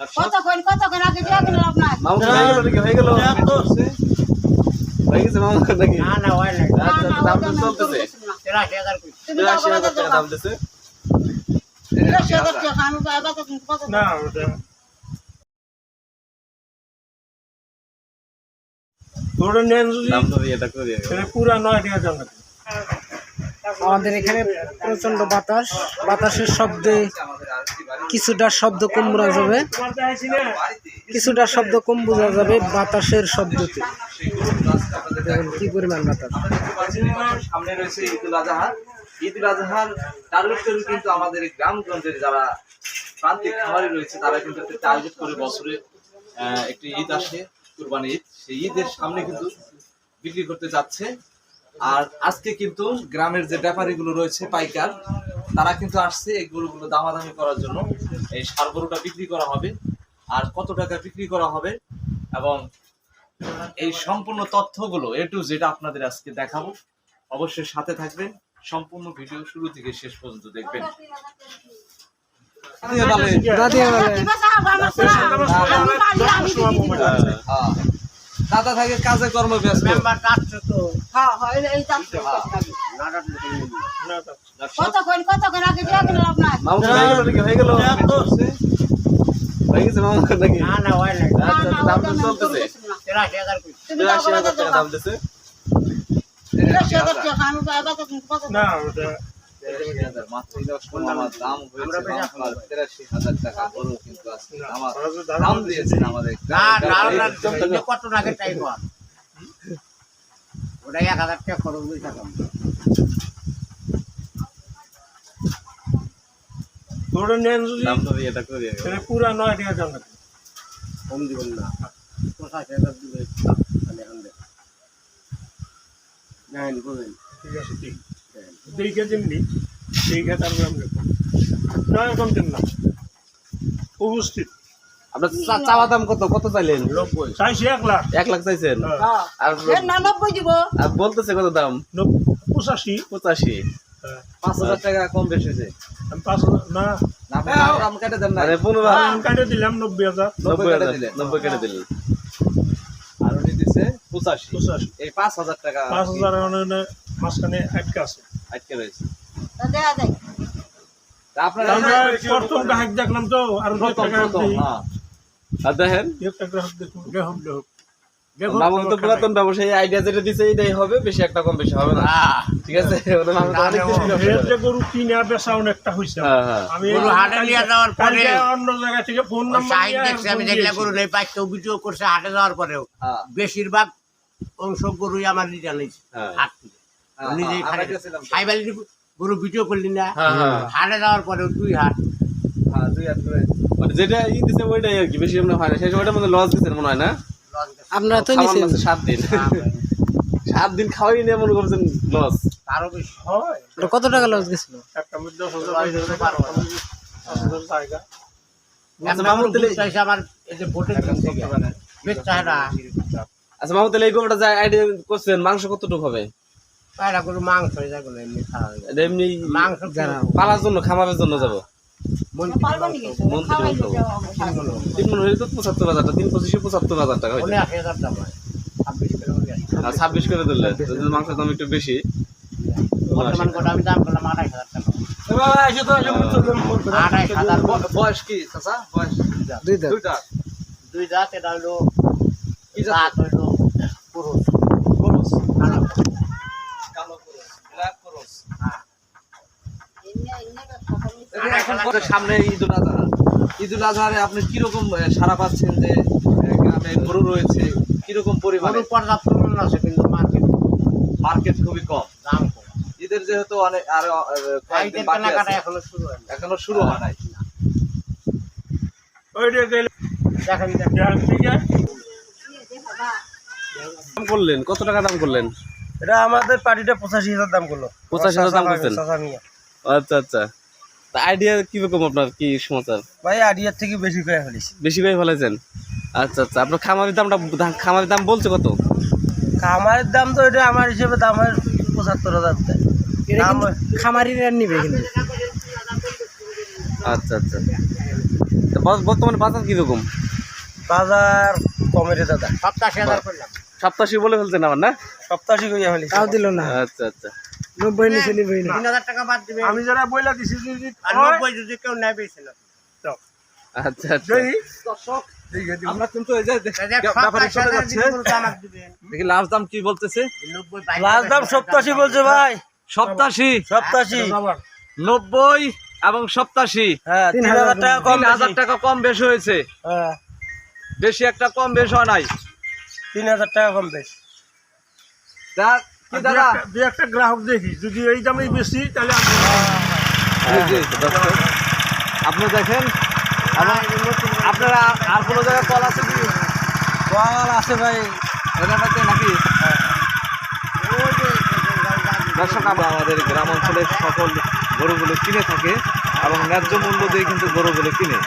কতক্ষণ কতক্ষণ আগে দিয়ে গেল আপনার মামু হয়ে গেল নাকি? হয়ে গেল। হয়ে গেছে মামু নাকি? না না হয় না, আচ্ছা দাম তো চলতেছে। না। তেরাশি হাজার কই তুমি তিরাশি দাও হাজার টাকা দাম দিছে। তিরাশি হাজার টাকা আমি পাইবা তো কত না ওটা ধরে নেন যদি দাম তো এটা করে দিয়ে তাহলে পুরা নয় টাকা আমাদের এখানে প্রচণ্ড বাতাস। বাতাসের শব্দে কিছুটা শব্দ কম বোঝা যাবে। কিছুটা শব্দ কম বোঝা যাবে বাতাসের শব্দতে। দেখুন, কি পরিমাণ বাতাস? সামনে রয়েছে ঈদুল আজহা ঈদুল আজহার টার্গেট কিন্তু আমাদের গ্রামগঞ্জের যারা প্রান্তিক খামারি রয়েছে, তারা কিন্তু একটা টার্গেট করে বছরে একটি ঈদ আসে, কুরবানি ঈদ। সেই ঈদের সামনে কিন্তু বিক্রি করতে যাচ্ছে। আর আজকে কিন্তু গ্রামের যে ব্যাপারীগুলো রয়েছে, পাইকার তারা কিন্তু আসছে এই গরুগুলো দামাদামি করার জন্য। এই সার গরুটা বিক্রি করা হবে। আর কত টাকা বিক্রি করা হবে এবং এই সম্পূর্ণ তথ্যগুলো এ টু যেটা আপনাদের আজকে দেখাবো। অবশ্যই সাথে থাকবেন। সম্পূর্ণ ভিডিও শুরু থেকে শেষ পর্যন্ত দেখবেন। দাদি হ্যাঁ। থাকে কাজে কর্ম ব্যস্ত মেম্বার কাটছে তো হ্যাঁ হ্যাঁ এই- এই দাম না কাটলে তো নেই। না তা কতক্ষণ কতক্ষণ আগে দিয়ে গেল আপনার? মামু হয়ে গেল? হয়ে গেছে মামু নাকি? না না হয় না আচ্ছা, দাম ওটা তো চলতেছে। হাজার কই হাজার টাকা দাম তিরাশি হাজার টাকা আমি তো কত না ওটা হাজার, মাত্র এই দশ পনেরো আমার দাম ধরে নেন যদি দাম তো এটা করে দিয়ে তাহলে পুরা টাকা দাম লাগবে কম দিবেন না। পঁচাশি হাজার দিবে মানে আনবে নেন বলেন। ঠিক আছে ঠিক দেখে যেমনি দেখে তারপরে আমরা না এখন দিন না। উপস্থিত। আপনার চাওয়া দাম কত কত চাইলেন? চাইছি এক লাখ। এক লাখ চাইছেন? হ্যাঁ। আর বলতেছে কত দাম? নব- পঁচাশি। পঁচাশি। হ্যাঁ। পাঁচ হাজার টাকা কম বেশি হয়েছে। আমি পাঁচ হাজার না। পনেরো আমি কাটে দিলাম নব্বই হাজার। নব্বই হাজার নব্বই কেটে দিলেন। আর উনি দিছে পঁচাশি। পঁচাশি। এই পাঁচ হাজার টাকা পাঁচ হাজার মাঝখানে আটকে আছে। আটকে রয়েছে। যায়। দেখলাম তো। হ্যাঁ। আর দেখেন। মামুন তো পুরাতন ব্যবসায়ী আইডিয়া যেটা দিছে এইটাই হবে বেশি একটা কম বেশি হবে না। ঠিক আছে? গরু কিনা বেচা অনেকটা হয়েছে হ্যাঁ হ্যাঁ। আমি গরু হাটে নিয়ে যাওয়ার পরে অন্য জায়গা থেকে ফোন নাম্বার সাইড আমি ফোন গরু নেই পাইতে অভিযোগ করছে হাটে যাওয়ার পরেও। হ্যাঁ, বেশিরভাগ অংশ গরুই আমার নিজে নিয়েছে। হাট নিজেই আমরা গরু ভিডিও করলি না। হাটে যাওয়ার পরেও দুই হাট। দুই হাত করে। মানে যেটা ই দিছে ওইটাই আর কি বেশি মনে হয় না। সেই সময়টা মধ্যে লস দিচ্ছেন মনে হয় না? আপনারা তো খাওয়ান নিছেন। সাত দিন। সাত দিন খাওয়াই নিয়ে মনে করছেন লস। তারও বেশি হয়। কত টাকা লস গেছিল? একটা মধ্যে দশ হাজার বাইশ হাজার টাকা, আচ্ছা মামু তাহলে এই গোবরটা যা আইডিয়া করছেন মাংস কতটুকু হবে? মাংস হয়ে যায় এমনি মাংস যারা পালার জন্য খামারের জন্য যাব? হলে হয়। ছাব্বিশ করে দিলে মাংসের দাম একটু বেশি হ্যাঁ। বয়স কি দুইটা? দুই দাঁত এটা হইল কি দাঁত হইল পুরুষ। খরচ কালো। কালো খরচ ব্ল্যাক খরচ আড়াই হাজার সামনে ঈদুল আজহা ঈদুল আজহারে আপনি কীরকম সারা পাচ্ছেন যে গ্রামে গরু রয়েছে কীরকম পরিমাণে? পর্যাপ্ত মূল্য আছে কিন্তু মার্কেট মার্কেট খুবই কম। দাম কম। ঈদের যেহেতু অনেক আরও কয়েকদিন বাকি আছে। এখনও শুরু হয় এখনও শুরু হয় নাই। করলেন কত টাকা দাম করলেন? এটা আমাদের পার্টিটা পঁচাশি হাজার দাম করল। পঁচাশি হাজার দাম করছেন? আচ্ছা আচ্ছা। আইডিয়া কীরকম আপনার? কি সমাচার? ভাই আডিয়ার থেকে বেশি করে ফেলিস বেশি করে ফেলেছেন? আচ্ছা আচ্ছা। আপনার খামারের দামটা খামারের দাম বলছে কত? খামারের দাম তো এটা আমার হিসেবে দাম হয় পঁচাত্তর হাজার খামারিরা নিবে কিন্তু। আচ্ছা আচ্ছা। বর্তমানে বাজার কীরকম? বাজার কমেরে দাদা। সাতাশি হাজার করলাম বলে ফেলছেন আমার না? সপ্তাশি কইয়া ফেলি তাও দিল না। আচ্ছা আচ্ছা। নব্বই নিচে নিবই না তিন হাজার টাকা বাদ দিবে। আমি যারা বইলা দিছি যদি আর নব্বই যদি কেউ নেয় বেশি আচ্ছা আচ্ছা। দর্শক আমরা কিন্তু এই যে ব্যাপারে সাতাশি চলে যাচ্ছে। দিলে বলতো আমাকে দিবেন দেখি লাস্ট দাম কি বলতেছে? লাস্ট দাম সপ্তাশি বলছে ভাই। সপ্তাশি। সপ্তাশি। নব্বই এবং সপ্তাশি। হ্যাঁ তিন হাজার টাকা কম হাজার টাকা কম বেশি হয়েছে। হ্যাঁ। বেশি একটা কম বেশ হয় নাই। তিন হাজার টাকা কম বেশি। দাদা, দুই একটা- গ্রাহক দেখি, যদি এই দামেই বেশি, তাহলে আপনি দেখেন আপনারা আর কোনো জায়গায় কল আছে কি? কল আছে ভাই এলাকাতে নাকি? দর্শক, আমরা আমাদের গ্রাম অঞ্চলের সকল গরুগুলো কিনে থাকে এবং ন্যায্য মূল্য দিয়ে কিন্তু গরুগুলো কিনে।